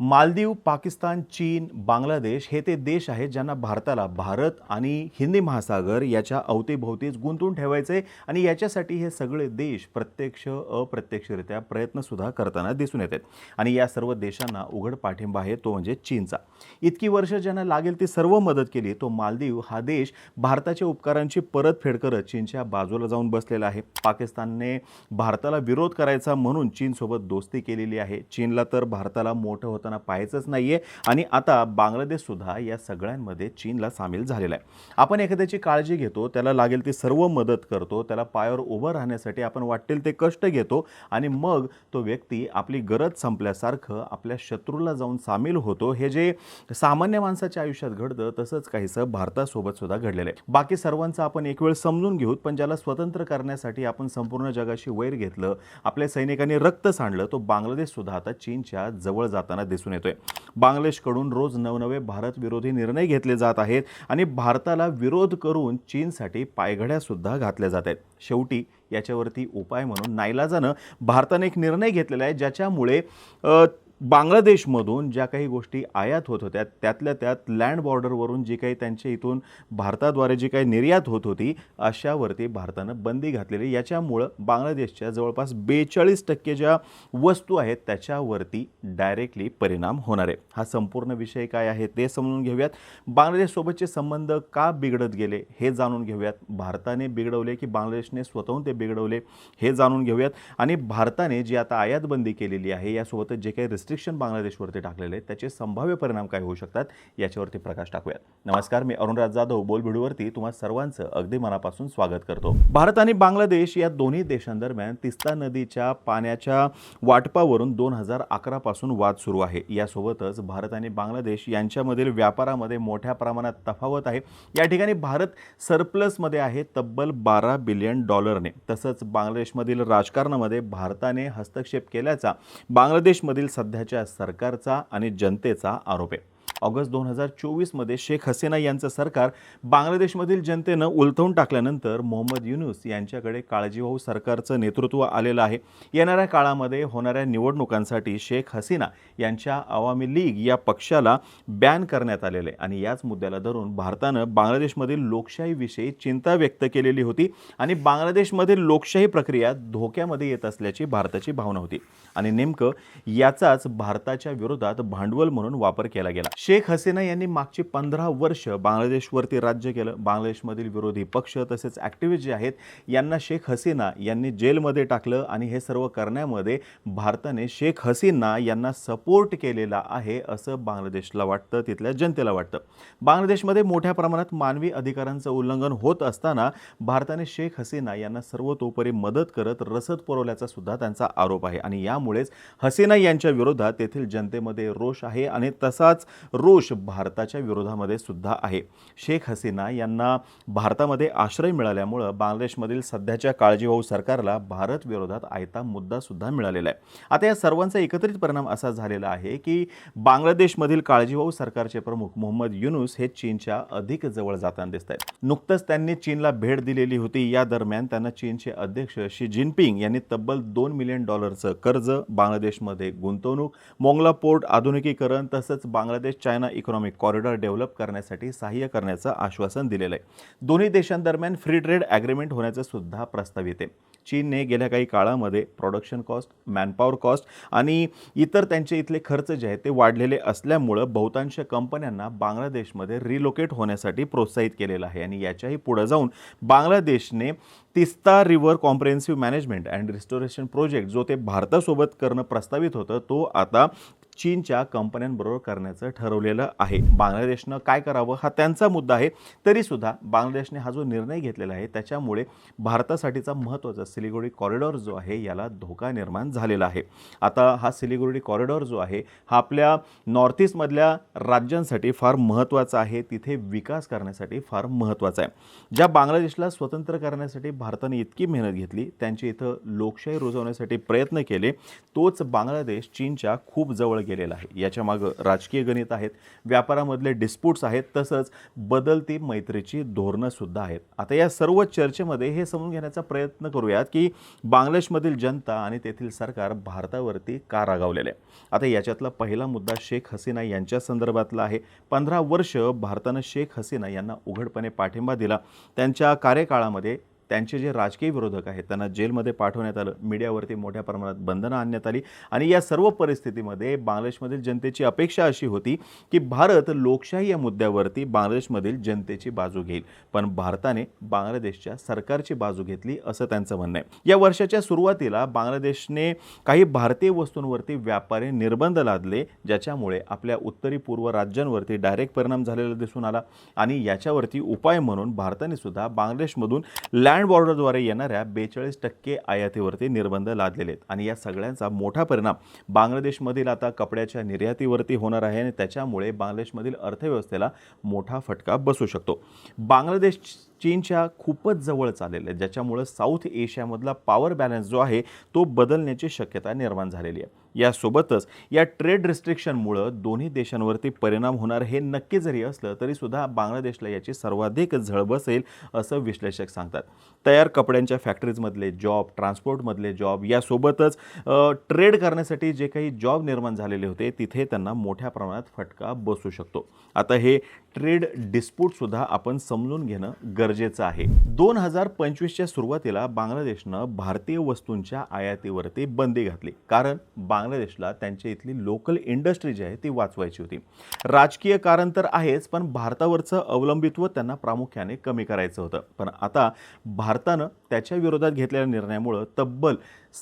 मालदीव पाकिस्तान चीन बांगलादेश हे ते देश आहेत ज्यांना भारताला भारत आणि हिंदी महासागर याच्या अवतीभोवतीच गुंतवून ठेवायचे आणि याच्यासाठी हे सगळे देश प्रत्यक्ष अप्रत्यक्षरित्या प्रयत्नसुद्धा करताना दिसून येतात आणि या सर्व देशांना उघड पाठिंबा आहे तो म्हणजे चीनचा. इतकी वर्ष ज्यांना लागेल ती सर्व मदत केली तो मालदीव हा देश भारताच्या उपकारांची परतफेड करत चीनच्या बाजूला जाऊन बसलेला आहे. पाकिस्तानने भारताला विरोध करायचा म्हणून चीनसोबत दोस्ती केलेली आहे. चीनला तर भारताला मोठं होतं होताना पाहायचंच नाहीये. आणि आता बांगलादेश सुद्धा या सगळ्यांमध्ये चीनला सामील झालेला आहे. आपण एखाद्याची काळजी घेतो त्याला लागेल ती सर्व मदत करतो त्याला पायावर उभं राहण्यासाठी आपण वाटेल ते कष्ट घेतो आणि मग तो व्यक्ती आपली गरज संपल्यासारखं आपल्या शत्रूला जाऊन सामील होतो. हे जे सामान्य माणसाच्या आयुष्यात घडतं तसंच काहीसं भारतासोबतसुद्धा घडलेलं आहे. बाकी सर्वांचं आपण एक वेळ समजून घेऊत पण ज्याला स्वतंत्र करण्यासाठी आपण संपूर्ण जगाशी वैर घेतलं आपल्या सैनिकांनी रक्त सांडलं तो बांगलादेश सुद्धा आता चीनच्या जवळ जाताना दिसून येतोय. बांगलादेशकडून रोज नवनवे भारतविरोधी निर्णय घेतले जात आहेत आणि भारताला विरोध करून चीनसाठी पायघड्या सुद्धा घातल्या जात आहेत. शेवटी याच्यावरती उपाय म्हणून नाईलाजानं भारताने एक निर्णय घेतलेला आहे ज्याच्यामुळे बांगलादेशमधून ज्या काही गोष्टी आयात होत होत्या त्यातल्या त्यात लँड बॉर्डरवरून जी काही त्यांच्या इथून भारताद्वारे जी काही निर्यात होत होती अशावरती भारतानं बंदी घातलेली. याच्यामुळं बांगलादेशच्या जवळपास बेचाळीस टक्के ज्या वस्तू आहेत त्याच्यावरती डायरेक्टली परिणाम होणार आहे. हा संपूर्ण विषय काय आहे ते समजून घेऊयात. बांगलादेशसोबतचे संबंध का बिघडत गेले हे जाणून घेऊयात. भारताने बिघडवले की बांगलादेशने स्वतःहून ते बिघडवले हे जाणून घेऊयात. आणि भारताने जी आता आयात बंदी केलेली आहे यासोबतच जे काही रिस्ट्रिक्शन बांगलादेशवरती टाकलेले आहेत. त्याचे संभाव्य परिणाम काय होऊ शकतात याच्यावरती प्रकाश टाकूयात. नमस्कार मी अरुणराज जाधव. बोल व्हिडिओवरती तुम्हा सर्वांचं अगदी मनापासून स्वागत करतो. भारत आणि बांगलादेश या दोन्ही देशांदरम्यान तिस्ता नदीच्या पाण्याच्या वाटपावरून दोन हजार अकरापासून वाद सुरू आहे. यासोबतच भारत आणि बांगलादेश यांच्यामधील व्यापारामध्ये मोठ्या प्रमाणात तफावत आहे. या ठिकाणी भारत सरप्लसमध्ये आहे तब्बल बारा बिलियन डॉलरने. तसंच बांगलादेशमधील राजकारणामध्ये भारताने हस्तक्षेप केल्याचा बांगलादेशमधील सध्या सध्याच्या सरकारचा आणि जनतेचा आरोप आहे. ऑगस्ट दोन हजार चोवीसमध्ये शेख हसीना यांचं सरकार बांगलादेशमधील जनतेनं उलथवून टाकल्यानंतर मोहम्मद युनुस यांच्याकडे काळजीवाहू सरकारचं नेतृत्व आलेलं आहे. येणाऱ्या काळामध्ये होणाऱ्या निवडणुकांसाठी शेख हसीना यांच्या अवामी लीग या पक्षाला बॅन करण्यात आलेलं आहे आणि याच मुद्द्याला धरून भारतानं बांगलादेशमधील लोकशाहीविषयी चिंता व्यक्त केलेली होती आणि बांगलादेशमधील लोकशाही प्रक्रिया धोक्यामध्ये येत असल्याची भारताची भावना होती. आणि नेमकं याचाच भारताच्या विरोधात भांडवल म्हणून वापर केला गेला. शेख हसीना यांनी मागची पंधरा वर्ष बांगलादेशवरती राज्य केलं. बांगलादेशमधील विरोधी पक्ष तसेच ॲक्टिव्हिस्ट जे आहेत यांना शेख हसीना यांनी जेलमध्ये टाकलं आणि हे सर्व करण्यामध्ये भारताने शेख हसीना यांना सपोर्ट केलेला आहे असं बांगलादेशला वाटतं तिथल्या जनतेला वाटतं. बांगलादेशमध्ये मोठ्या प्रमाणात मानवी अधिकारांचं उल्लंघन होत असताना भारताने शेख हसीना यांना सर्वतोपरी मदत करत रसद पुरवल्याचा सुद्धा त्यांचा आरोप आहे. आणि यामुळेच हसीना यांच्या विरोधात तेथील जनतेमध्ये रोष आहे आणि तसाच रोष भारताच्या विरोधामध्ये सुद्धा आहे. शेख हसीना यांना भारतामध्ये आश्रय मिळाल्यामुळं बांगलादेशमधील सध्याच्या काळजीवाहू सरकारला भारत विरोधात आयता मुद्दासुद्धा मिळालेला आहे. आता या सर्वांचा एकत्रित परिणाम असा झालेला आहे की बांगलादेशमधील काळजीवाहू सरकारचे प्रमुख मोहम्मद युनुस हे चीनच्या अधिक जवळ जाताना दिसत आहेत. नुकतंच त्यांनी चीनला भेट दिलेली होती. या दरम्यान त्यांना चीनचे अध्यक्ष शी जिनपिंग यांनी तब्बल दोन मिलियन डॉलरचं कर्ज बांगलादेशमध्ये गुंतवणूक मोंगला पोर्ट आधुनिकीकरण तसंच Bangladesh China economic corridor develop करण्यासाठी सहाय्य करण्याचं आश्वासन दिलेलं आहे दोन्ही देशांदरम्यान फ्री ट्रेड ॲग्रीमेंट होण्याचं सुद्धा प्रस्ताव येते. चीनने गेल्या काही काळामध्ये प्रोडक्शन कॉस्ट मॅनपॉवर कॉस्ट आणि इतर त्यांचे इथले खर्च जे आहेत ते वाढलेले असल्यामुळं बहुतांश कंपन्यांना बांगलादेशमध्ये रिलोकेट होण्यासाठी प्रोत्साहित केलेलं आहे आणि याच्याही पुढं जाऊन बांगलादेशने Teesta river comprehensive management and restoration project जो ते भारतासोबत करणं प्रस्तावित होतं तो आता चीनच्या कंपन्यांबरोबर करण्याचं ठरवलेलं आहे. बांगलादेशनं काय करावं हा त्यांचा मुद्दा आहे. तरीसुद्धा बांगलादेशने हा जो निर्णय घेतलेला आहे त्याच्यामुळे भारतासाठीचा महत्त्वाचा सिलिगुडी कॉरिडॉर जो आहे याला धोका निर्माण झालेला आहे. आता हा सिलिगुडी कॉरिडॉर जो आहे हा आपल्या नॉर्थ ईस्टमधल्या राज्यांसाठी फार महत्त्वाचा आहे. तिथे विकास करण्यासाठी फार महत्त्वाचा आहे. ज्या बांगलादेशला स्वतंत्र करण्यासाठी भारताने इतकी मेहनत घेतली त्यांची इथं लोकशाही रुजवण्यासाठी प्रयत्न केले तोच बांगलादेश चीनच्या खूप जवळ गेलेला आहे. याच्या मागं राजकीय गणित आहेत व्यापारामधले डिस्प्यूट्स आहेत तसंच बदलती मैत्रीची धोरणंसुद्धा आहेत. आता या सर्व चर्चेमध्ये हे समजून घेण्याचा प्रयत्न करूयात की बांगलादेशमधील जनता आणि तेथील सरकार भारतावरती का रागावलेले आहे? आता याच्यातला पहिला मुद्दा शेख हसीना यांच्या संदर्भातला आहे. पंधरा वर्ष भारतानं शेख हसीना यांना उघडपणे पाठिंबा दिला. त्यांच्या कार्यकाळामध्ये त्यांचे जे राजकीय विरोधक आहेत त्यांना जेलमध्ये पाठवण्यात आलं. मीडियावरती मोठ्या प्रमाणात बंधनं आणण्यात आली. आणि या सर्व परिस्थितीमध्ये बांगलादेशमधील जनतेची अपेक्षा अशी होती की भारत लोकशाही या मुद्द्यावरती बांगलादेशमधील जनतेची बाजू घेईल. पण भारताने बांगलादेशच्या सरकारची बाजू घेतली असं त्यांचं म्हणणं आहे. या वर्षाच्या सुरुवातीला बांगलादेशने काही भारतीय वस्तूंवरती व्यापारी निर्बंध लादले ज्याच्यामुळे आपल्या उत्तरी पूर्व राज्यांवरती डायरेक्ट परिणाम झालेला दिसून आला. आणि याच्यावरती उपाय म्हणून भारताने सुद्धा बांगलादेशमधून लँड बॉर्डरद्वारे येणाऱ्या बेचाळीस टक्के आयातीवरती निर्बंध लादलेले आहेत. आणि या सगळ्यांचा मोठा परिणाम बांगलादेशमधील आता कपड्याच्या निर्यातीवरती होणार आहे आणि त्याच्यामुळे बांगलादेशमधील अर्थव्यवस्थेला मोठा फटका बसू शकतो. बांगलादेश चीनच्या खूपच जवळ चाललेलं आहे ज्याच्यामुळं साऊथ एशियामधला पॉवर बॅलन्स जो आहे तो बदलण्याची शक्यता निर्माण झालेली आहे. यासोबतच या ट्रेड रिस्ट्रिक्शनमुळं दोन्ही देशांवरती परिणाम होणार हे नक्की जरी असलं तरीसुद्धा बांगलादेशला याची सर्वाधिक झळ बसेल असं विश्लेषक सांगतात. तयार कपड्यांच्या फॅक्टरीजमधले जॉब ट्रान्सपोर्टमधले जॉब यासोबतच ट्रेड करण्यासाठी जे काही जॉब निर्माण झालेले होते तिथे त्यांना मोठ्या प्रमाणात फटका बसू शकतो. आता हे ट्रेड डिस्प्यूटसुद्धा आपण समजून घेणं गरजेचं गरजेचं आहे. दोन हजार पंचवीसच्या सुरुवातीला बांगलादेशनं भारतीय वस्तूंच्या आयातीवरती बंदी घातली. कारण बांगलादेशला त्यांच्या इथली लोकल इंडस्ट्री जी आहे ती वाचवायची होती. राजकीय कारण तर आहेच पण भारतावरचं अवलंबित्व त्यांना प्रामुख्याने कमी करायचं होतं. पण आता भारतानं त्याच्या विरोधात घेतलेल्या निर्णयामुळं तब्बल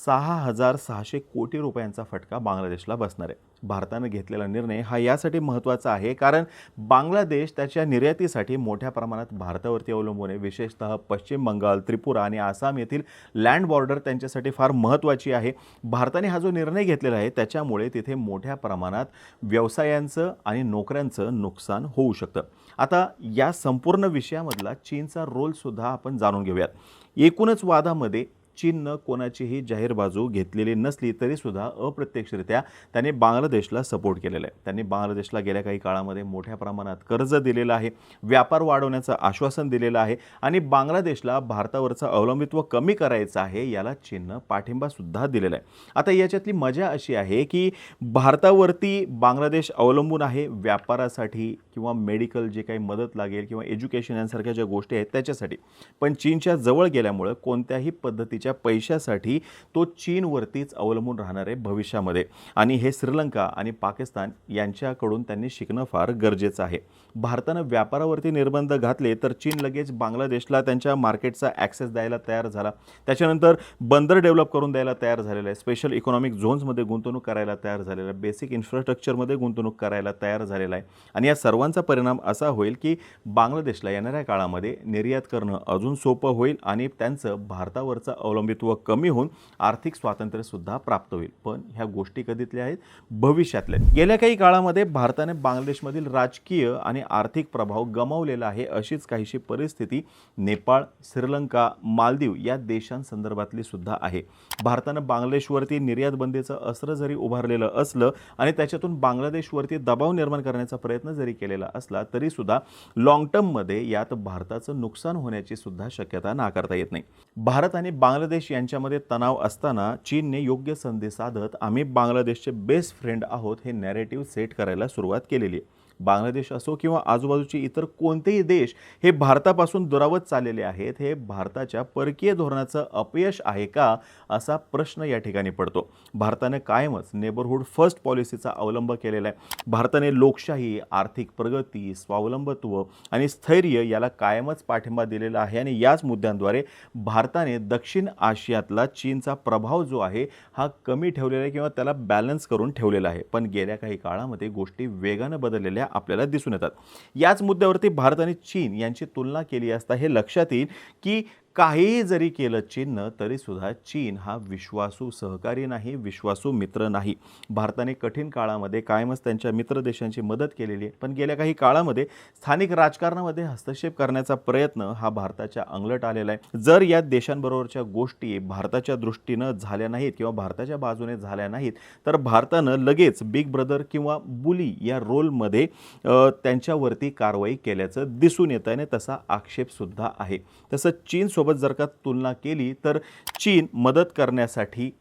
सहा हजार सहाशे कोटी रुपयांचा फटका बांगलादेशला बसणार आहे. भारतानं घेतलेला निर्णय हा यासाठी महत्त्वाचा आहे. कारण बांगलादेश त्याच्या निर्यातीसाठी मोठ्या प्रमाणात भारतावरती अवलंबून आहे. विशेषतः पश्चिम बंगाल त्रिपुरा आणि आसाम येथील लँड बॉर्डर त्यांच्यासाठी फार महत्त्वाची आहे. भारताने हा जो निर्णय घेतलेला आहे त्याच्यामुळे तिथे मोठ्या प्रमाणात व्यवसायांचं आणि नोकऱ्यांचं नुकसान होऊ शकतं. आता या संपूर्ण विषयामधला चीनचा रोलसुद्धा आपण जाणून घेऊयात. एकूणच वादामध्ये चीननं कोणाचीही जाहीर बाजू घेतलेली नसली तरीसुद्धा अप्रत्यक्षरित्या त्याने बांगलादेशला सपोर्ट केलेला आहे. त्यांनी बांगलादेशला गेल्या काही काळामध्ये मोठ्या प्रमाणात कर्ज दिलेलं आहे व्यापार वाढवण्याचं आश्वासन दिलेलं आहे आणि बांगलादेशला भारतावरचं अवलंबित्व कमी करायचं आहे याला चीननं पाठिंबासुद्धा दिलेला आहे. आता याच्यातली मजा अशी आहे की भारतावरती बांगलादेश अवलंबून आहे व्यापारासाठी किंवा मेडिकल जे काही मदत लागेल किंवा एज्युकेशन यांसारख्या ज्या गोष्टी आहेत त्याच्यासाठी. पण चीनच्या जवळ गेल्यामुळं कोणत्याही पद्धतीच्या पैशासाठी तो चीनवरतीच अवलंबून राहणार आहे भविष्यामध्ये. आणि हे श्रीलंका आणि पाकिस्तान यांच्याकडून त्यांनी शिकणं फार गरजेचं आहे. भारतानं व्यापारावरती निर्बंध घातले तर चीन लगेच बांगलादेशला त्यांच्या मार्केटचा ॲक्सेस द्यायला तयार झाला. त्याच्यानंतर बंदर डेव्हलप करून द्यायला तयार झालेलं आहे. स्पेशल इकॉनॉमिक झोन्समध्ये गुंतवणूक करायला तयार झालेला आहे. बेसिक इन्फ्रास्ट्रक्चरमध्ये गुंतवणूक करायला तयार झालेला आहे. आणि या सर्वांचा परिणाम असा होईल की बांगलादेशला येणाऱ्या काळामध्ये निर्यात करणं अजून सोपं होईल आणि त्यांचं भारतावरचं स्वावलंबित्व कमी होऊन आर्थिक स्वातंत्र्यसुद्धा प्राप्त होईल. पण ह्या गोष्टी कधीतल्या आहेत. भविष्यातल्या. गेल्या काही काळामध्ये भारताने बांगलादेशमधील राजकीय आणि आर्थिक प्रभाव गमावलेला आहे अशीच काहीशी परिस्थिती नेपाळ श्रीलंका मालदीव या देशांसंदर्भातली सुद्धा आहे. भारतानं बांगलादेशवरती निर्यात बंदीचं अस्त्र जरी उभारलेलं असलं आणि त्याच्यातून बांगलादेशवरती दबाव निर्माण करण्याचा प्रयत्न जरी केलेला असला तरीसुद्धा लॉंग टर्ममध्ये यात भारताचं नुकसान होण्याची सुद्धा शक्यता नाकारता येत नाही. भारत आणि बांगलादेश यांच्यामध्ये तणाव असताना चीनने योग्य संधी साधत आम्ही बांगलादेशचे बेस्ट फ्रेंड आहोत हे नॅरेटिव्ह सेट करायला सुरुवात केलेली आहे. बांगलादेश असो किंवा आजूबाजूचे इतर कोणतेही देश हे भारतापासून दुरावत चाललेले आहेत हे भारताच्या परकीय धोरणाचं अपयश आहे का असा प्रश्न या ठिकाणी पडतो. भारताने कायमच नेबरहूड फर्स्ट पॉलिसीचा अवलंब केलेला आहे. भारताने लोकशाही आर्थिक प्रगती स्वावलंबत्व आणि स्थैर्य याला कायमच पाठिंबा दिलेला आहे आणि याच मुद्द्यांद्वारे भारताने दक्षिण आशियातला चीनचा प्रभाव जो आहे हा कमी ठेवलेला आहे किंवा त्याला बॅलन्स करून ठेवलेला आहे. पण गेल्या काही काळामध्ये गोष्टी वेगानं बदललेल्या आपल्याला दिसून येतात. याच मुद्द्यावरती भारत आणि चीन यांची तुलना केली असता हे लक्षात येईल की काहीही जरी केलं चीननं तरीसुद्धा चीन हा विश्वासू सहकारी नाही विश्वासू मित्र नाही. भारताने कठीण काळामध्ये कायमच त्यांच्या मित्र देशांची मदत केलेली आहे. पण गेल्या काही काळामध्ये स्थानिक राजकारणामध्ये हस्तक्षेप करण्याचा प्रयत्न हा भारताच्या अंगलट आलेला आहे. जर या देशांबरोबरच्या गोष्टी भारताच्या दृष्टीनं झाल्या नाहीत किंवा भारताच्या बाजूने झाल्या नाहीत तर भारतानं लगेच बिग ब्रदर किंवा बुली या रोलमध्ये त्यांच्यावरती कारवाई केल्याचं दिसून येतं आणि तसा आक्षेपसुद्धा आहे. तसं चीनसोबत जर का तुलना केली तर चीन मदत करण्यासाठी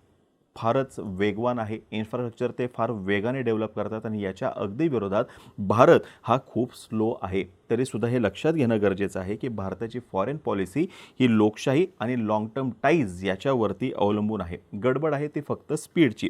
फारच वेगवान आहे. इन्फ्रास्ट्रक्चर ते फार वेगाने डेव्हलप करतात आणि याच्या अगदी विरोधात भारत हा खूप स्लो आहे. तरीसुद्धा हे लक्षात घेणं गरजेचं आहे की भारताची फॉरेन पॉलिसी ही लोकशाही आणि लाँग टर्म टाईज याच्यावरती अवलंबून आहे. गडबड आहे ती फक्त स्पीडची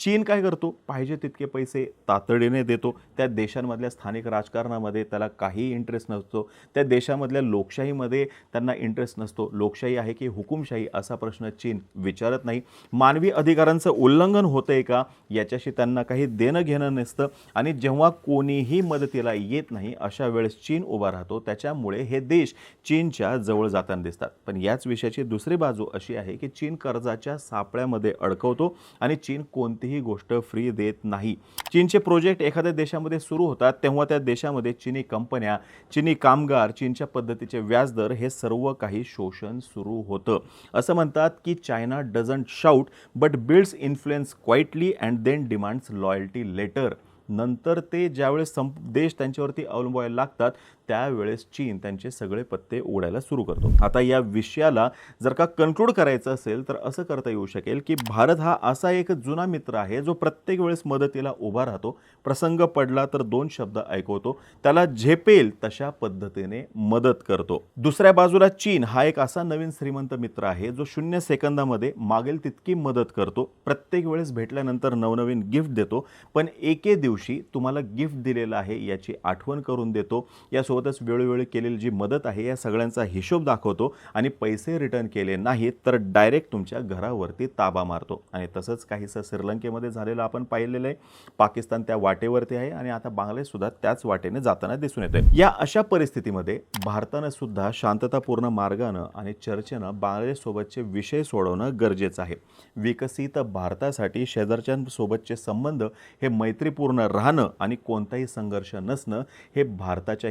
चीन काय करतो? पाहिजे तितके पैसे तातडीने देतो. त्या देशांमधल्या स्थानिक राजकारणामध्ये त्याला काहीही इंटरेस्ट नसतो. त्या देशामधल्या लोकशाहीमध्ये त्यांना इंटरेस्ट नसतो. लोकशाही आहे की हुकुमशाही असा प्रश्न चीन विचारत नाही. मानवी अधिकारांचं उल्लंघन होतंय का? याच्याशी त्यांना काही देणं घेणं नसतं आणि जेव्हा कोणीही मदतीला येत नाही अशा वेळेस चीन उभा राहतो. त्याच्यामुळे हे देश चीनच्या जवळ जाताना दिसतात. पण याच विषयाची दुसरी बाजू अशी आहे की चीन कर्जाच्या सापळ्यामध्ये अडकवतो आणि चीन कोणतीही गोष्ट फ्री देत नाही. चीनचे प्रोजेक्ट एखाद्या देशामध्ये सुरू होतात तेव्हा त्या देशामध्ये चीनी कंपन्या चीनी कामगार चीनच्या पद्धतीचे व्याजदर हे सर्व काही शोषण सुरू होतं. असं म्हणतात की China doesn't shout but builds influence quietly and then demands loyalty later नंतर ते ज्यावेळेस संप देश त्यांच्यावरती अवलंबायला लागतात त्यावेळेस चीन त्यांचे सगळे पत्ते ओढायला सुरू करतो. आता या विषयाला जर का कन्क्लूड करायचं असेल तर असं करता येऊ शकेल की भारत हा असा एक जुना मित्र आहे जो प्रत्येक वेळेस मदतीला उभा राहतो. प्रसंग पडला तर दोन शब्द ऐकवतो. त्याला झेपेल तशा पद्धतीने मदत करतो. दुसऱ्या बाजूला चीन हा एक असा नवीन श्रीमंत मित्र आहे जो शून्य सेकंदामध्ये मागेल तितकी मदत करतो. प्रत्येक वेळेस भेटल्यानंतर नवनवीन गिफ्ट देतो. पण एके दिवशी तुम्हाला गिफ्ट दिलेलं आहे याची आठवण करून देतो. या यासोबतच वेळोवेळी केलेली जी मदत आहे या सगळ्यांचा हिशोब दाखवतो आणि पैसे रिटर्न केले नाहीत तर डायरेक्ट तुमच्या घरावरती ताबा मारतो. आणि तसंच काहीसं श्रीलंकेमध्ये झालेलं आपण पाहिलेलं आहे. पाकिस्तान त्या वाटेवरती आहे आणि आता बांगलादेशसुद्धा त्याच वाटेने जाताना दिसून येते या अशा परिस्थितीमध्ये भारतानं सुद्धा शांततापूर्ण मार्गानं आणि चर्चेनं बांगलादेशसोबतचे विषय सोडवणं गरजेचं आहे. विकसित भारतासाठी शेजारच्यांसोबतचे संबंध हे मैत्रीपूर्ण राहणं आणि कोणताही संघर्ष नसणं हे भारताच्या